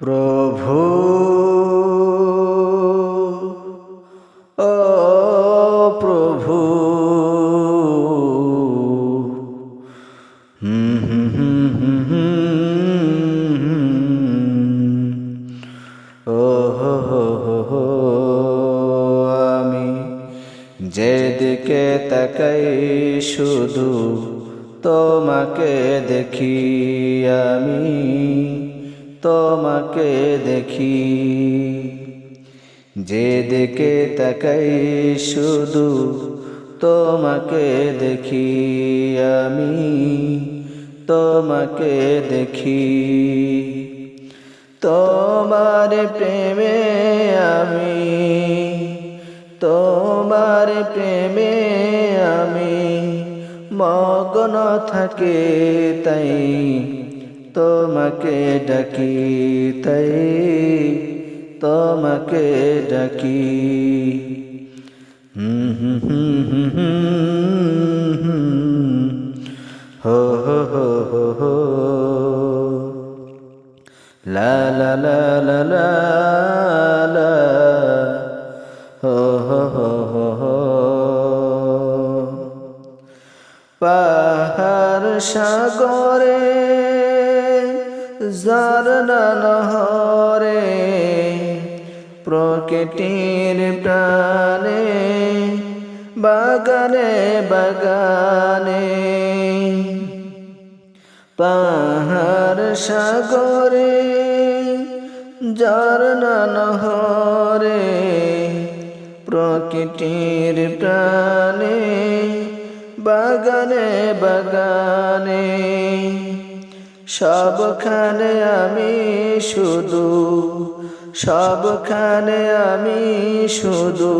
প্রভু ও প্রভু আমি যেদিকে তাকাই শুধু তোমাকে দেখি আমি। তোমাকে দেখি। যেদিকে তাকাই শুধু তোমাকে দেখি। আমি তোমাকে দেখি। তোমার প্রেমে আমি, তোমার প্রেমে আমি মগ্ন থাকে তাই তোমাকে ডাকি, তাই তোমাকে ডাকি। হুম হুম হুম হুম হুম। হো হো হো হো হো। লা পাহাড় সাগরে ঝরনা নহরে প্রকৃতির প্রাণে বাগানে বাগানে। পাহাড় সাগরে ঝরনা নহরে প্রকৃতির প্রাণে বাগানে বাগানে। সবখানে আমি শুধু, সবখানে আমি শুধু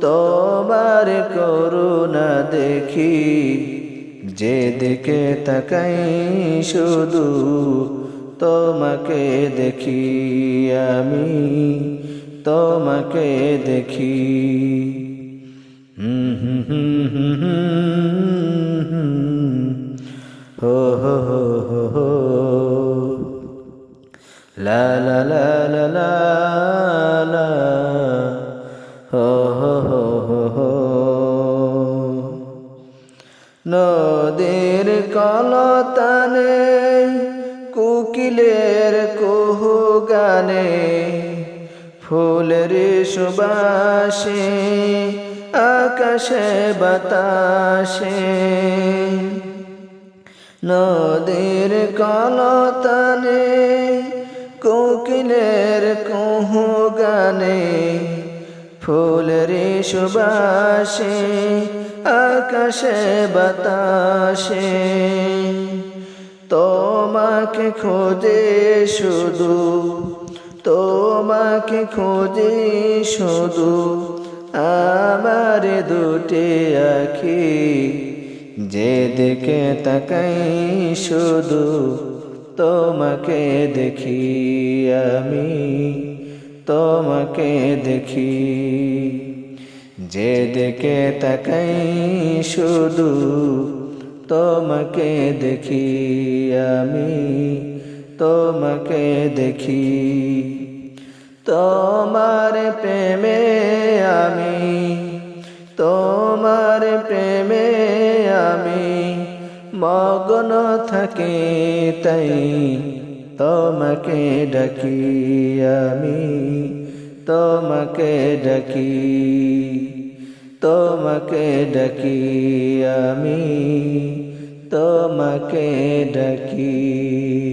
তোমার করুণা দেখি। যে যেদিকে তাকাই শুধু তোমাকে দেখি আমি, তোমাকে দেখি। হুম হুম হুম হুম। লা লা লা হো হো নদীর কলতানে কুকিলের কুহু গানে, ফুলের সুবাসে, আকাশে বাতাসে। নদীর কলতানে কোকিলের কুহু গানে, ফুলের সুবাসে, আকাশে বাতাসে। তোমাকে খোঁজে শুধু, তোমাকে খোঁজে শুধু, আমার দুটি আখি যেদিকে তাকাই শুধু। তোমাকে দেখি আমি, তোমাকে দেখি। যেদিকে তাকাই শুধু তোমাকে দেখি আমি, তোমাকে দেখি। তোমার প্রেমে আমি, তোমার প্রেমে মগ্ন থাকে তাই তোমাকে ডাকি আমি তোমাকে ডাকি তোমাকে ডাকি আমি তোমাকে ডাকি।